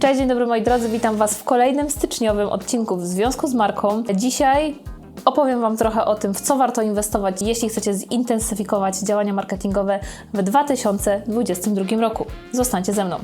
Cześć, dzień dobry moi drodzy, witam Was w kolejnym styczniowym odcinku w związku z marką. Dzisiaj opowiem Wam trochę o tym, w co warto inwestować, jeśli chcecie zintensyfikować działania marketingowe w 2022 roku. Zostańcie ze mną.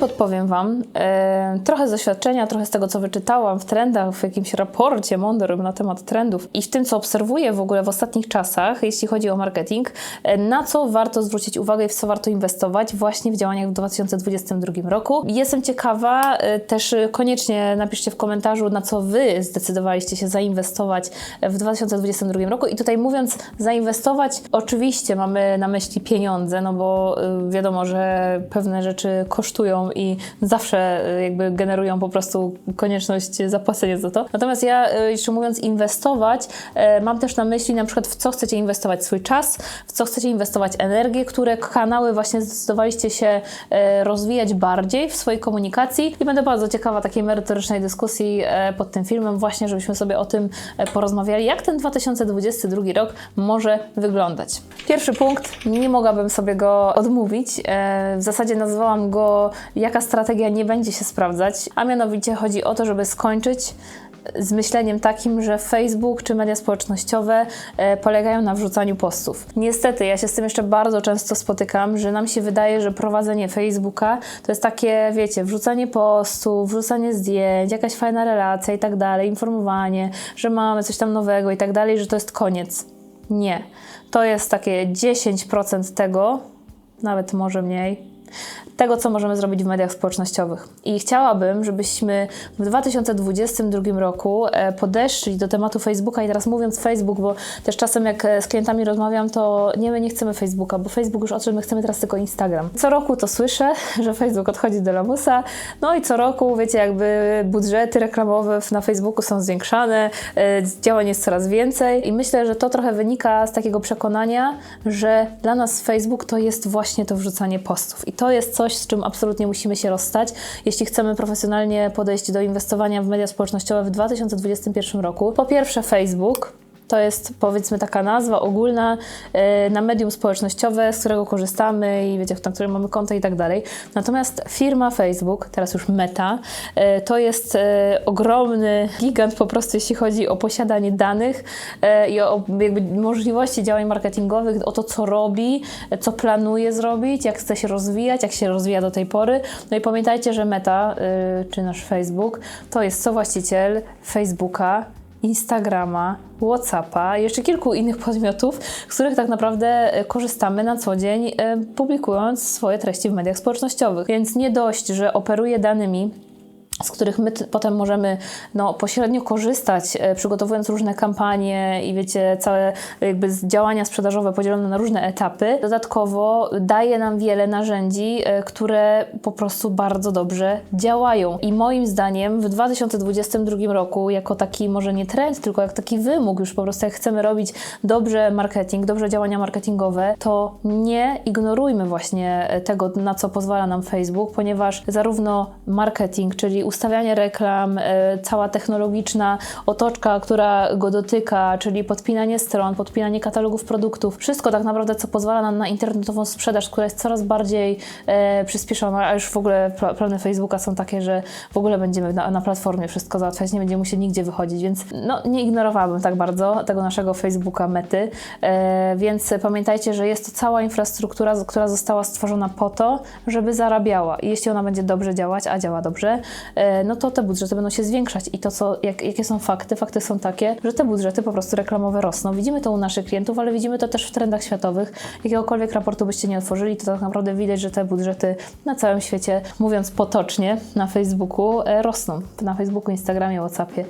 Podpowiem Wam e, trochę z doświadczenia, trochę z tego, co wyczytałam w trendach, w jakimś raporcie mądrym na temat trendów i w tym, co obserwuję w ogóle w ostatnich czasach, jeśli chodzi o marketing, e, na co warto zwrócić uwagę i w co warto inwestować właśnie w działaniach w 2022 roku. Jestem ciekawa, e, też e, koniecznie napiszcie w komentarzu, na co Wy zdecydowaliście się zainwestować w 2022 roku. I tutaj mówiąc zainwestować, oczywiście mamy na myśli pieniądze, no bo y, wiadomo, że pewne rzeczy kosztują i zawsze y, jakby generują po prostu konieczność zapłacenia za to. Natomiast ja y, jeszcze mówiąc inwestować, e, mam też na myśli na przykład w co chcecie inwestować swój czas, w co chcecie inwestować energię, które kanały właśnie zdecydowaliście się rozwijać bardziej w swojej komunikacji i będę bardzo ciekawa takiej merytorycznej dyskusji pod tym filmem właśnie, żebyśmy sobie o tym porozmawiali, jak ten 2022 rok może wyglądać. Pierwszy punkt, nie mogłabym sobie go odmówić. W zasadzie nazwałam go jaka strategia nie będzie się sprawdzać, a mianowicie chodzi o to, żeby skończyć z myśleniem takim, że Facebook czy media społecznościowe e, polegają na wrzucaniu postów. Niestety, ja się z tym jeszcze bardzo często spotykam, że nam się wydaje, że prowadzenie Facebooka to jest takie, wiecie, wrzucanie postów, wrzucanie zdjęć, jakaś fajna relacja i tak dalej, informowanie, że mamy coś tam nowego i tak dalej, że to jest koniec. Nie. To jest takie 10% tego, nawet może mniej, tego, co możemy zrobić w mediach społecznościowych. I chciałabym, żebyśmy w 2022 roku e, podeszli do tematu Facebooka i teraz mówiąc Facebook, bo też czasem jak e, z klientami rozmawiam, to nie, my nie chcemy Facebooka, bo Facebook już odszedł, my chcemy teraz tylko Instagram. Co roku to słyszę, że Facebook odchodzi do lamusa, no i co roku, wiecie, jakby budżety reklamowe na Facebooku są zwiększane, e, działań jest coraz więcej i myślę, że to trochę wynika z takiego przekonania, że dla nas Facebook to jest właśnie to wrzucanie postów to jest coś, z czym absolutnie musimy się rozstać, jeśli chcemy profesjonalnie podejść do inwestowania w media społecznościowe w 2021 roku. Po pierwsze Facebook, to jest powiedzmy taka nazwa ogólna e, na medium społecznościowe, z którego korzystamy i wiecie, na którym mamy konto i tak dalej. Natomiast firma Facebook, teraz już Meta, e, to jest e, ogromny gigant po prostu, jeśli chodzi o posiadanie danych i o jakby możliwości działań marketingowych, o to, co robi, co planuje zrobić, jak chce się rozwijać, jak się rozwija do tej pory. No i pamiętajcie, że Meta, czy nasz Facebook, to jest co-właściciel Facebooka, Instagrama, Whatsappa jeszcze kilku innych podmiotów, z których tak naprawdę e, korzystamy na co dzień, e, publikując swoje treści w mediach społecznościowych. Więc nie dość, że operuje danymi, z których my potem możemy no, pośrednio korzystać, e, przygotowując różne kampanie i wiecie, całe jakby działania sprzedażowe podzielone na różne etapy. Dodatkowo daje nam wiele narzędzi, e, które po prostu bardzo dobrze działają. I moim zdaniem w 2022 roku, jako taki może nie trend, tylko jak taki wymóg, już po prostu jak chcemy robić dobrze marketing, dobrze działania marketingowe, to nie ignorujmy właśnie tego, na co pozwala nam Facebook, ponieważ zarówno marketing, czyli ustawianie reklam, e, cała technologiczna otoczka, która go dotyka, czyli podpinanie stron, podpinanie katalogów produktów, wszystko tak naprawdę, co pozwala nam na internetową sprzedaż, która jest coraz bardziej e, przyspieszona, a już w ogóle pla- plany Facebooka są takie, że w ogóle będziemy na, na platformie wszystko załatwiać, nie będziemy musieli nigdzie wychodzić, więc no, nie ignorowałabym tak bardzo tego naszego Facebooka mety, e, więc pamiętajcie, że jest to cała infrastruktura, która została stworzona po to, żeby zarabiała. I jeśli ona będzie dobrze działać, a działa dobrze, no to te budżety będą się zwiększać i to, co, jak, jakie są fakty, fakty są takie, że te budżety po prostu reklamowe rosną. Widzimy to u naszych klientów, ale widzimy to też w trendach światowych. Jakiegokolwiek raportu byście nie otworzyli, to tak naprawdę widać, że te budżety na całym świecie, mówiąc potocznie, na Facebooku e, rosną. Na Facebooku, Instagramie, Whatsappie,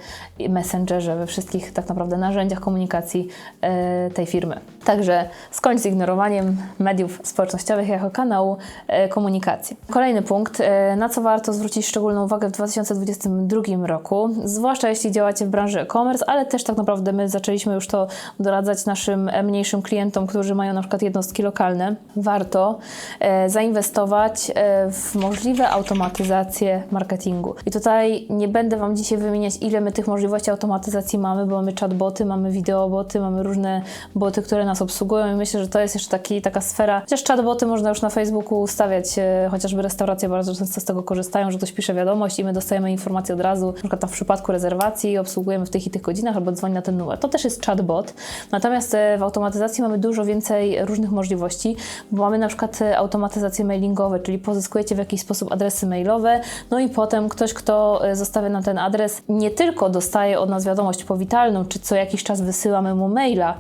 Messengerze, we wszystkich tak naprawdę narzędziach komunikacji e, tej firmy. Także skończ z ignorowaniem mediów społecznościowych jako kanału e, komunikacji. Kolejny punkt, e, na co warto zwrócić szczególną uwagę w 2022 roku, zwłaszcza jeśli działacie w branży e-commerce, ale też tak naprawdę my zaczęliśmy już to doradzać naszym e, mniejszym klientom, którzy mają na przykład jednostki lokalne. Warto e, zainwestować e, w możliwe automatyzację marketingu. I tutaj nie będę Wam dzisiaj wymieniać, ile my tych możliwości automatyzacji mamy, bo mamy chatboty, mamy wideoboty, mamy różne boty, które nas obsługują i myślę, że to jest jeszcze taki, taka sfera, chociaż chatboty można już na Facebooku ustawiać, chociażby restauracje bardzo często z tego korzystają, że ktoś pisze wiadomość i my dostajemy informację od razu, na przykład w przypadku rezerwacji obsługujemy w tych i tych godzinach albo dzwoni na ten numer. To też jest chatbot. Natomiast e, w automatyzacji mamy dużo więcej różnych możliwości, bo mamy na przykład e, automatyzacje mailingowe, czyli pozyskujecie w jakiś sposób adresy mailowe, no i potem ktoś, kto e, zostawia nam ten adres, nie tylko dostaje od nas wiadomość powitalną, czy co jakiś czas wysyłamy mu maila,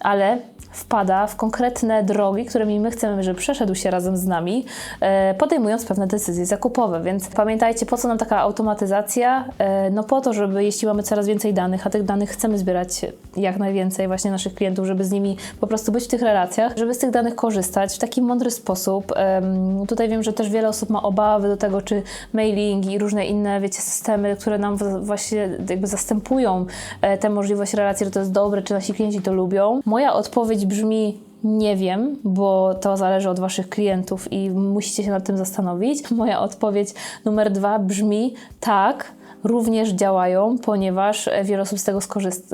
ale wpada w konkretne drogi, którymi my chcemy, żeby przeszedł się razem z nami, e, podejmując pewne decyzje zakupowe. Więc pamiętajcie, po co nam taka automatyzacja? E, no po to, żeby jeśli mamy coraz więcej danych, a tych danych chcemy zbierać jak najwięcej właśnie naszych klientów, żeby z nimi po prostu być w tych relacjach, żeby z tych danych korzystać w taki mądry sposób. Tutaj wiem, że też wiele osób ma obawy do tego, czy mailing i różne inne, wiecie, systemy, które nam właśnie jakby zastępują e, tę możliwość relacji, że to jest dobre, czy nasi klienci to lubią. Moja odpowiedź brzmi nie wiem, bo to zależy od Waszych klientów i musicie się nad tym zastanowić. Moja odpowiedź numer dwa brzmi tak. Również działają, ponieważ wiele osób z tego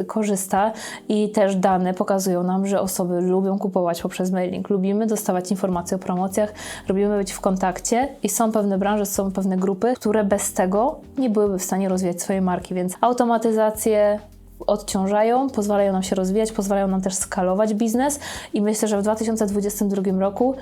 korzysta i też dane pokazują nam, że osoby lubią kupować poprzez mailing. Lubimy dostawać informacje o promocjach, lubimy być w kontakcie i są pewne branże, są pewne grupy, które bez tego nie byłyby w stanie rozwijać swojej marki, więc automatyzację, odciążają, pozwalają nam się rozwijać, pozwalają nam też skalować biznes i myślę, że w 2022 roku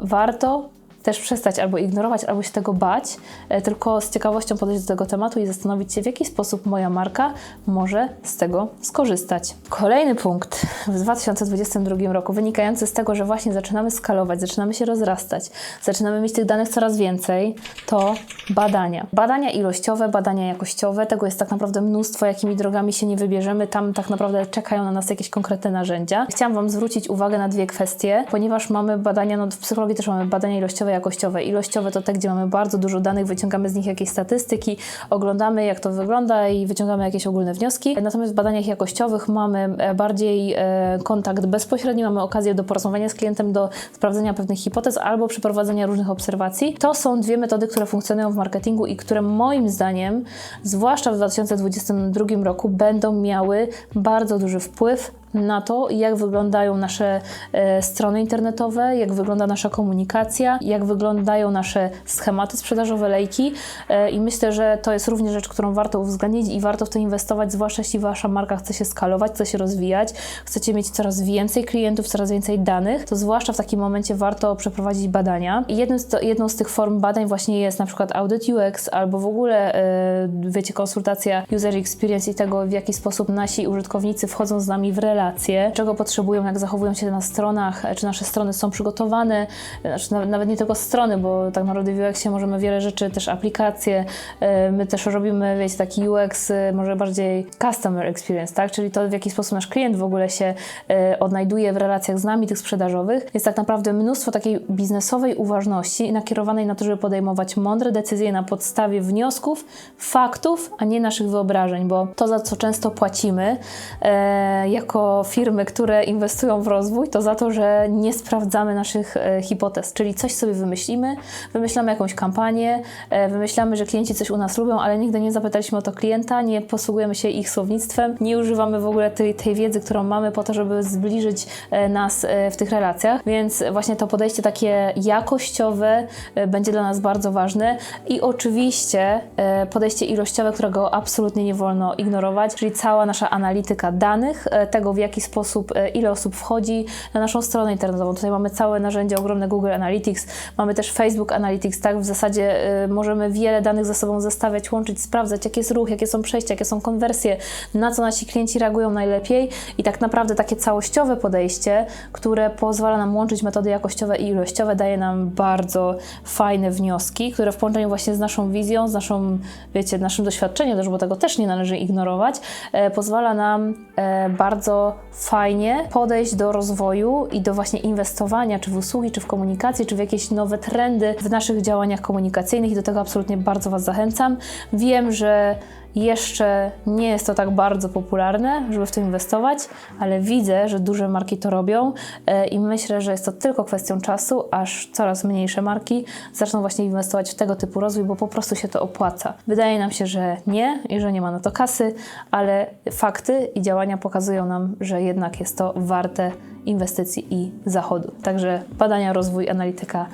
warto też przestać albo ignorować, albo się tego bać, e, tylko z ciekawością podejść do tego tematu i zastanowić się, w jaki sposób moja marka może z tego skorzystać. Kolejny punkt w 2022 roku, wynikający z tego, że właśnie zaczynamy skalować, zaczynamy się rozrastać, zaczynamy mieć tych danych coraz więcej, to badania. Badania ilościowe, badania jakościowe, tego jest tak naprawdę mnóstwo, jakimi drogami się nie wybierzemy, tam tak naprawdę czekają na nas jakieś konkretne narzędzia. Chciałam Wam zwrócić uwagę na dwie kwestie, ponieważ mamy badania, no w psychologii też mamy badania ilościowe, jakościowe. Ilościowe to te, gdzie mamy bardzo dużo danych, wyciągamy z nich jakieś statystyki, oglądamy jak to wygląda i wyciągamy jakieś ogólne wnioski. Natomiast w badaniach jakościowych mamy e, bardziej e, kontakt bezpośredni, mamy okazję do porozmawiania z klientem, do sprawdzenia pewnych hipotez albo przeprowadzenia różnych obserwacji. To są dwie metody, które funkcjonują w marketingu i które moim zdaniem, zwłaszcza w 2022 roku, będą miały bardzo duży wpływ na to, jak wyglądają nasze e, strony internetowe, jak wygląda nasza komunikacja, jak wyglądają nasze schematy sprzedażowe, lejki. E, I myślę, że to jest również rzecz, którą warto uwzględnić i warto w to inwestować, zwłaszcza jeśli wasza marka chce się skalować, chce się rozwijać, chcecie mieć coraz więcej klientów, coraz więcej danych, to zwłaszcza w takim momencie warto przeprowadzić badania. Jednym z to, jedną z tych form badań właśnie jest na przykład audyt UX albo w ogóle, e, wiecie, konsultacja user experience i tego, w jaki sposób nasi użytkownicy wchodzą z nami w relacje, czego potrzebują, jak zachowują się na stronach, czy nasze strony są przygotowane, znaczy nawet, nie tylko strony, bo tak naprawdę w UX-ie możemy wiele rzeczy, też aplikacje, e, my też robimy, wiecie, taki UX e, może bardziej customer experience, tak, czyli to w jaki sposób nasz klient w ogóle się e, odnajduje w relacjach z nami, tych sprzedażowych, jest tak naprawdę mnóstwo takiej biznesowej uważności nakierowanej na to, żeby podejmować mądre decyzje na podstawie wniosków, faktów, a nie naszych wyobrażeń, bo to, za co często płacimy e, firmy, które inwestują w rozwój, to za to, że nie sprawdzamy naszych e, hipotez, czyli coś sobie wymyślimy, wymyślamy jakąś kampanię, e, wymyślamy, że klienci coś u nas lubią, ale nigdy nie zapytaliśmy o to klienta, nie posługujemy się ich słownictwem, nie używamy w ogóle tej, tej wiedzy, którą mamy po to, żeby zbliżyć e, nas w tych relacjach, więc właśnie to podejście takie jakościowe będzie dla nas bardzo ważne. I oczywiście podejście ilościowe, którego absolutnie nie wolno ignorować, czyli cała nasza analityka danych, tego w jaki sposób, e, ile osób wchodzi na naszą stronę internetową. Tutaj mamy całe narzędzia ogromne Google Analytics, mamy też Facebook Analytics, tak? W zasadzie e, możemy wiele danych ze sobą zestawiać, łączyć, sprawdzać, jaki jest ruch, jakie są przejścia, jakie są konwersje, na co nasi klienci reagują najlepiej i tak naprawdę takie całościowe podejście, które pozwala nam łączyć metody jakościowe i ilościowe, daje nam bardzo fajne wnioski, które w połączeniu właśnie z naszą wizją, z naszą, wiecie, naszym doświadczeniem też, bo tego też nie należy ignorować, e, pozwala nam bardzo fajnie podejść do rozwoju i do właśnie inwestowania, czy w usługi, czy w komunikację, czy w jakieś nowe trendy w naszych działaniach komunikacyjnych i do tego absolutnie bardzo Was zachęcam. Wiem, że jeszcze nie jest to tak bardzo popularne, żeby w to inwestować, ale widzę, że duże marki to robią e, i myślę, że jest to tylko kwestią czasu, aż coraz mniejsze marki zaczną właśnie inwestować w tego typu rozwój, bo po prostu się to opłaca. Wydaje nam się, że nie i że nie ma na to kasy, ale fakty i działania pokazują nam, że jednak jest to warte inwestycji i zachodu. Także badania, rozwój, analityka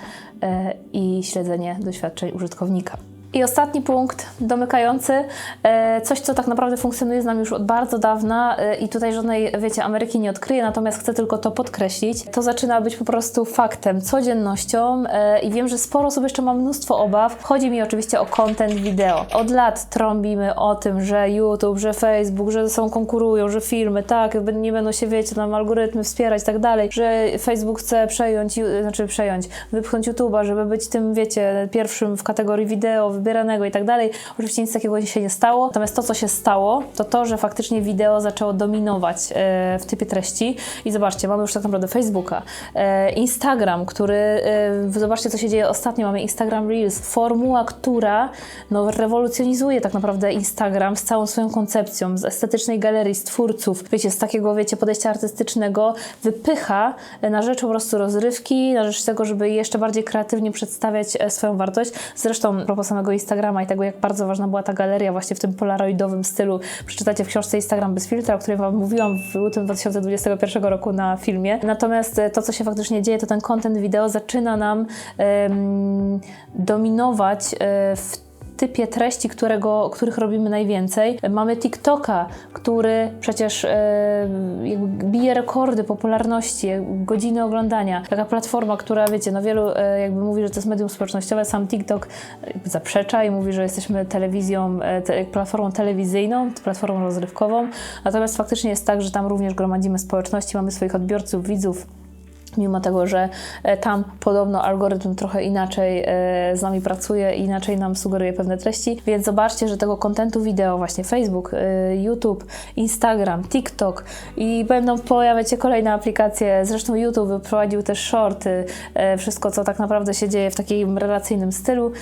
e, i śledzenie doświadczeń użytkownika. I ostatni punkt, domykający, e, coś, co tak naprawdę funkcjonuje z nami już od bardzo dawna e, i tutaj żadnej, wiecie, Ameryki nie odkryję, natomiast chcę tylko to podkreślić. To zaczyna być po prostu faktem, codziennością e, i wiem, że sporo osób jeszcze ma mnóstwo obaw. Chodzi mi oczywiście o content wideo. Od lat trąbimy o tym, że YouTube, że Facebook, że są konkurują, że filmy, tak, nie będą się, wiecie, tam algorytmy wspierać i tak dalej, że Facebook chce przejąć, znaczy przejąć, wypchnąć YouTube'a, żeby być tym, wiecie, pierwszym w kategorii wideo, wybieranego i tak dalej. Oczywiście nic takiego się nie stało. Natomiast to, co się stało, to to, że faktycznie wideo zaczęło dominować e, w typie treści. I zobaczcie, mamy już tak naprawdę Facebooka, e, Instagram, który, e, zobaczcie, co się dzieje ostatnio, mamy Instagram Reels, formuła, która no, rewolucjonizuje tak naprawdę Instagram z całą swoją koncepcją, z estetycznej galerii, z twórców, wiecie, z takiego, wiecie, podejścia artystycznego, wypycha na rzecz po prostu rozrywki, na rzecz tego, żeby jeszcze bardziej kreatywnie przedstawiać swoją wartość. Zresztą propos samego Instagrama i tego, jak bardzo ważna była ta galeria właśnie w tym polaroidowym stylu. Przeczytacie w książce Instagram bez filtra, o której Wam mówiłam w lutym 2021 roku na filmie. Natomiast e, to, co się faktycznie dzieje, to ten content wideo zaczyna nam em, dominować e, w typie treści, którego, których robimy najwięcej. Mamy TikToka, który przecież e, jakby bije rekordy popularności, godziny oglądania. Taka platforma, która wiecie, no wielu e, jakby mówi, że to jest medium społecznościowe, sam TikTok zaprzecza i mówi, że jesteśmy telewizją, e, te, platformą telewizyjną, platformą rozrywkową. Natomiast faktycznie jest tak, że tam również gromadzimy społeczności, mamy swoich odbiorców, widzów, Mimo tego, że e, tam podobno algorytm trochę inaczej e, z nami pracuje, inaczej nam sugeruje pewne treści, więc zobaczcie, że tego kontentu wideo, właśnie Facebook, e, YouTube, Instagram, TikTok i będą pojawiać się kolejne aplikacje. Zresztą YouTube wyprowadził też shorty, wszystko co tak naprawdę się dzieje w takim relacyjnym stylu,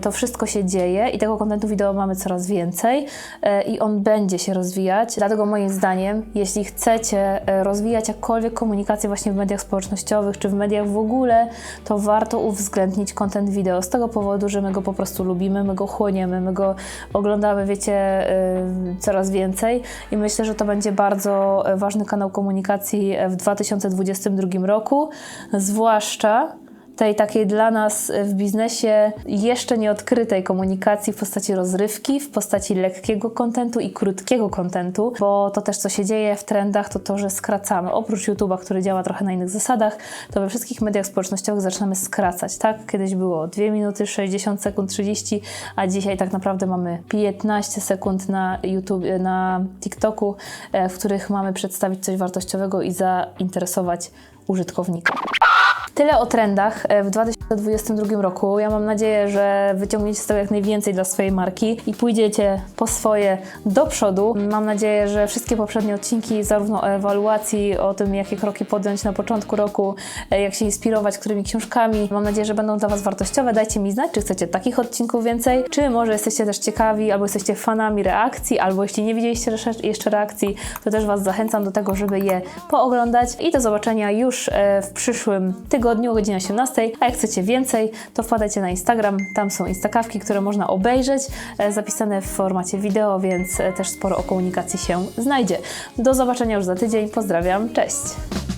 to wszystko się dzieje i tego kontentu wideo mamy coraz więcej i on będzie się rozwijać. Dlatego moim zdaniem, jeśli chcecie rozwijać jakkolwiek komunikację właśnie w mediach społecznościowych czy w mediach w ogóle, to warto uwzględnić content wideo. Z tego powodu, że my go po prostu lubimy, my go chłoniemy, my go oglądamy, wiecie, y, coraz więcej. I myślę, że to będzie bardzo e, ważny kanał komunikacji e, w 2022 roku, zwłaszcza tej takiej dla nas w biznesie jeszcze nieodkrytej komunikacji w postaci rozrywki, w postaci lekkiego kontentu i krótkiego kontentu, bo to też co się dzieje w trendach to to, że skracamy. Oprócz YouTube'a, który działa trochę na innych zasadach, to we wszystkich mediach społecznościowych zaczynamy skracać, tak? Kiedyś było 2 minuty, 60 sekund, 30, a dzisiaj tak naprawdę mamy 15 sekund na YouTube, na TikToku, e, w których mamy przedstawić coś wartościowego i zainteresować użytkownika. Tyle o trendach e, w 2022 roku. Ja mam nadzieję, że wyciągniecie z tego jak najwięcej dla swojej marki i pójdziecie po swoje do przodu. Mam nadzieję, że wszystkie poprzednie odcinki, zarówno o ewaluacji, o tym, jakie kroki podjąć na początku roku, e, jak się inspirować, którymi książkami, mam nadzieję, że będą dla Was wartościowe. Dajcie mi znać, czy chcecie takich odcinków więcej, czy może jesteście też ciekawi, albo jesteście fanami reakcji, albo jeśli nie widzieliście jeszcze reakcji, to też Was zachęcam do tego, żeby je pooglądać i do zobaczenia już e, w przyszłym tygodniu o godzinie 18. A jak chcecie więcej, to wpadajcie na Instagram. Tam są instakawki, które można obejrzeć, e, zapisane w formacie wideo, więc e, też sporo o komunikacji się znajdzie. Do zobaczenia już za tydzień. Pozdrawiam. Cześć!